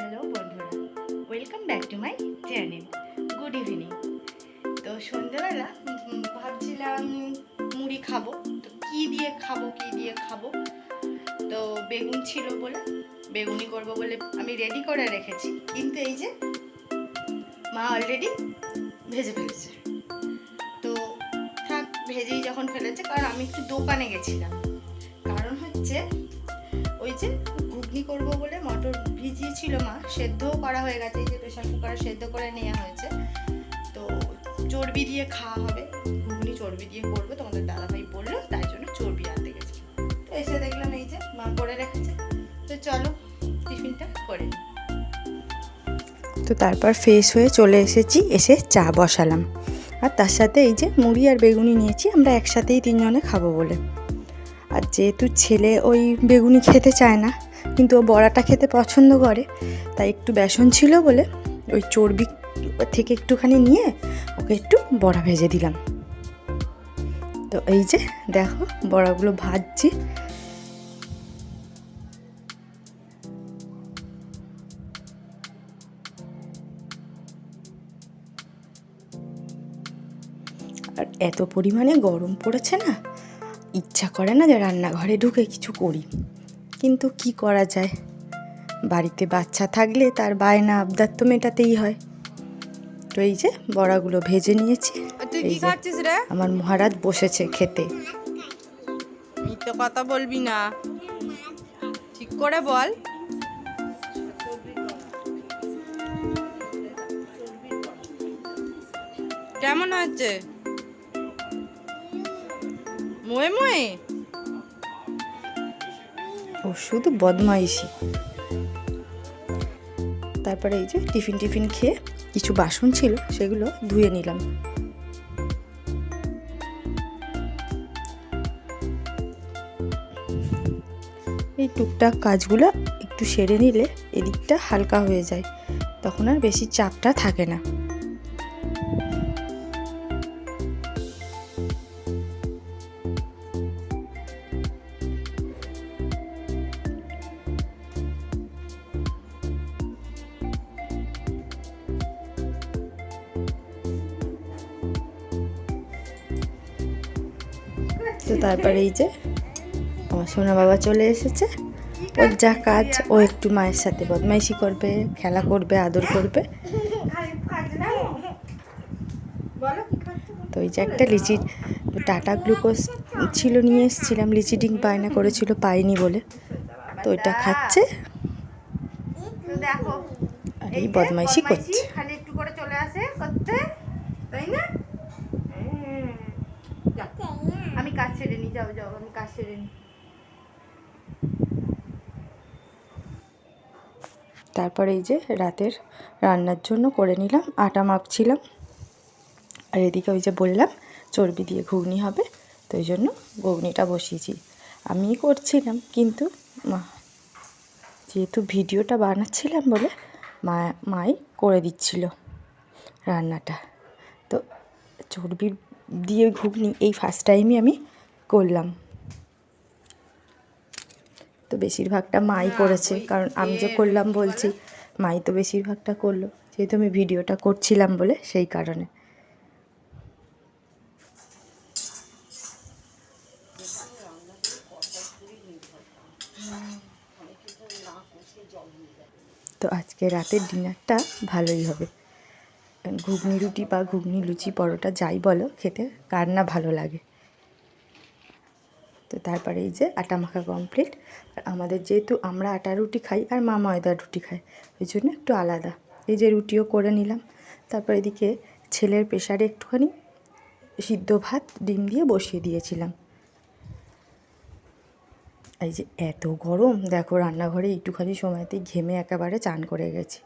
Hello বন্ধুরা welcome back to my channel good evening তো সন্ধ্যেবেলা ভাবছিলাম মুড়ি খাব। তো কী দিয়ে খাব, কী দিয়ে খাব? তো বেগুন ছিল বলে বেগুনি করব বলে আমি রেডি করে রেখেছি। কিন্তু এই যে মা অলরেডি ভেজে ফেলেছে। তো থাক, ভেজেই যখন ফেলেছে, কারণ আমি একটু দোকানে গেছিলাম। কারণ হচ্ছে, ওই যে ঘুগনি করব বলে মটর ভিজিয়েছিল মা, সেদ্ধও করা হয়ে গেছে, এই যে প্রেশার কুকারে সেদ্ধ করে নেওয়া হয়েছে। তো চর্বি দিয়ে খাওয়া হবে, ঘুগনি চর্বি দিয়ে করব, তোমাদের দাদাভাই বলল, তাই জন্য চর্বি আনতে গেছি। তো এসে দেখলাম এই যে মা করে রেখেছে। তো চলো, টিফিনটা করে তো তারপর ফ্রেশ হয়ে চলে এসেছি, এসে চা বসালাম। আর তার সাথে এই যে মুড়ি আর বেগুনি নিয়েছি, আমরা একসাথেই তিনজনে খাব বলে। আর যেহেতু ছেলে ওই বেগুনি খেতে চায় না কিন্তু ও বড়াটা খেতে পছন্দ করে, তাই একটু বেসন ছিল বলে ওই চর্বি থেকে একটুখানি নিয়ে ওকে একটু বড়া ভেজে দিলাম। তো এই যে দেখো বড়াগুলো ভাজছি। আর এত পরিমাণে গরম পড়েছে না, ইচ্ছা করে না যে রান্নাঘরে ঢুকে কিছু করি। কিন্তু কি করা যায়? বাড়িতে বাচ্চা থাকলে তার বায়না আবদার তো মেটাতেই হয়। তো এই যে বড়াগুলো ভেজে নিয়েছি। এই যে। আমার মহারাজ বসেছে খেতে। মিথ্যে কথা বলবি না। ঠিক করে বল। কেমন হচ্ছে মোয়ে মোয়ে? শুধু বদমাইশি। তারপরে এই যে টিফিন টিফিন খেয়ে কিছু বাসন ছিল, সেগুলো ধুয়ে নিলাম। এই টুকটাক কাজগুলো একটু সেরে নিলে এদিকটা হালকা হয়ে যায়, তখন আর বেশি চাপটা থাকে না। তো তারপরে এই যে আমার সোনা বাবা চলে এসেছে। ওর যা কাজ, ও একটু মায়ের সাথে বদমাইশি করবে, খেলা করবে, আদর করবে। তো এই যে একটা লিচির টাটা গ্লুকোজ ছিল নিয়ে এসেছিলাম, লিচি ডিং বায়না করেছিল, পাইনি বলে। তো ওইটা খাচ্ছে। আর এই বদমাইশি করছে। খালি একটু করে চলে আসে করতে, তাই না হুম। যাও, আমি কাজ ছেড়ে নি, যাও যাও, আমি কাজ ছেড়ে নি। তারপর এই যে রাতের রান্নার জন্য করে নিলাম, আটা মাপছিলাম। আর এদিকে ওই যে বললাম, চর্বি দিয়ে ঘুগনি হবে, তো ওই জন্য ঘুগনিটা বসিয়েছি। আমিই করছিলাম, কিন্তু মা, যেহেতু ভিডিওটা বানাচ্ছিলাম বলে মা, মাই করে দিচ্ছিল রান্নাটা। তো চর্বি দিয়ে ঘুগনি এই ফার্স্ট টাইমই আমি করলাম। তো বেশিরভাগটা মাই করেছে কারণ আমি যে করলাম বলছি মাই তো বেশিরভাগটা করল যেহেতু আমি ভিডিওটা করছিলাম বলে সেই কারণে। তো আজকে রাতের ডিনারটা ভালোই হবে। ঘুগনি রুটি বা ঘুগনি লুচি পরোটা যাই বলো খেতে কার না ভালো লাগে। তো তারপরে এই যে আটা মাখা কমপ্লিট আর আমাদের যেহেতু আমরা আটা রুটি খাই আর মা ময়দার রুটি খাই ওই জন্য একটু আলাদা। এই যে রুটিও করে নিলাম। তারপর এদিকে ছেলের প্রেশারে একটুখানি সিদ্ধ ভাত, ডিম দিয়ে বসিয়ে দিয়েছিলাম। এই যে এত গরম, দেখো রান্নাঘরে একটুখানি সময়তেই ঘেমে একেবারে চান করে গেছি।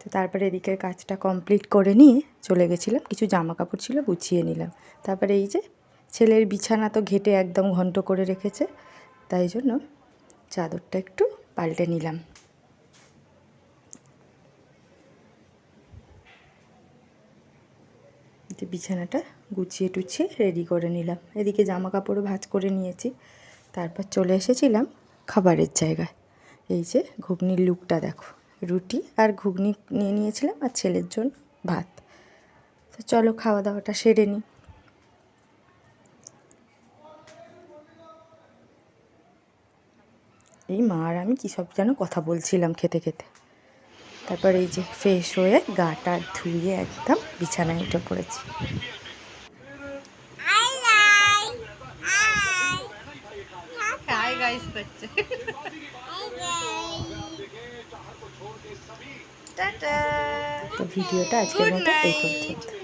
তো তারপরে এদিকের কাজটা কমপ্লিট করে নিয়ে চলে গেছিলাম, কিছু জামা কাপড় ছিল গুছিয়ে নিলাম। তারপরে এই যে ছেলের বিছানা তো ঘেটে একদম ঘন্ট করে রেখেছে, তাই জন্য চাদরটা একটু পাল্টে নিলাম। বিছানাটা গুছিয়ে টুছিয়ে রেডি করে নিলাম। এদিকে জামা কাপড়ও ভাজ করে নিয়েছি। তারপর চলে এসেছিলাম খাবারের জায়গায়। এই যে ঘুগনির লুকটা দেখো, রুটি আর ঘুগনি নিয়ে নিয়েছিলাম আর ছেলের জন্য ভাত। তো চলো খাওয়া দাওয়াটা সেরে নিই। এই মা আর আমি কী সব যেন কথা বলছিলাম খেতে খেতে তারপর এই যে ফ্রেশ হয়ে গাটা ধুয়ে একদম বিছানায় উঠে পড়েছি তো ভিডিওটা আজকের মতো এই. পর্যন্ত